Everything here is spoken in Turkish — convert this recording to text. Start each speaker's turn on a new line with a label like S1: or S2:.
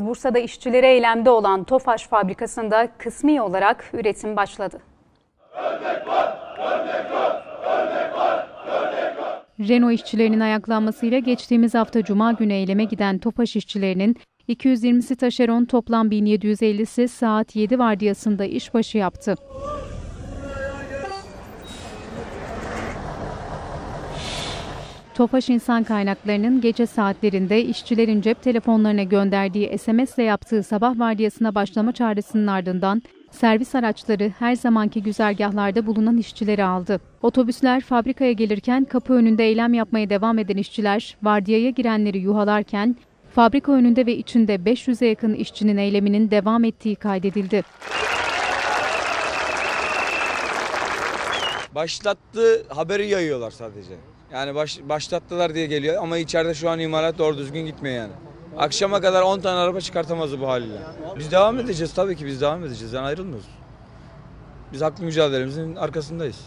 S1: Bursa'da işçileri eylemde olan Tofaş fabrikasında kısmi olarak üretim başladı.
S2: Renault işçilerinin ayaklanmasıyla geçtiğimiz hafta Cuma günü eyleme giden Tofaş işçilerinin 220'si taşeron toplam 1750'si saat 7 vardiyasında işbaşı yaptı. Tofaş İnsan Kaynakları'nın gece saatlerinde işçilerin cep telefonlarına gönderdiği SMS ile yaptığı sabah vardiyasına başlama çağrısının ardından servis araçları her zamanki güzergahlarda bulunan işçileri aldı. Otobüsler fabrikaya gelirken kapı önünde eylem yapmaya devam eden işçiler vardiyaya girenleri yuhalarken fabrika önünde ve içinde 500'e yakın işçinin eyleminin devam ettiği kaydedildi.
S3: Başlattı haberi yayıyorlar sadece. Yani baş, başlattılar diye geliyor ama içeride şu an imalat doğru düzgün gitmiyor yani. Akşama kadar 10 tane araba çıkartamaz bu haliyle. Biz devam edeceğiz tabii ki biz devam edeceğiz. Yani ayrılmıyoruz. Biz haklı mücadelemizin arkasındayız.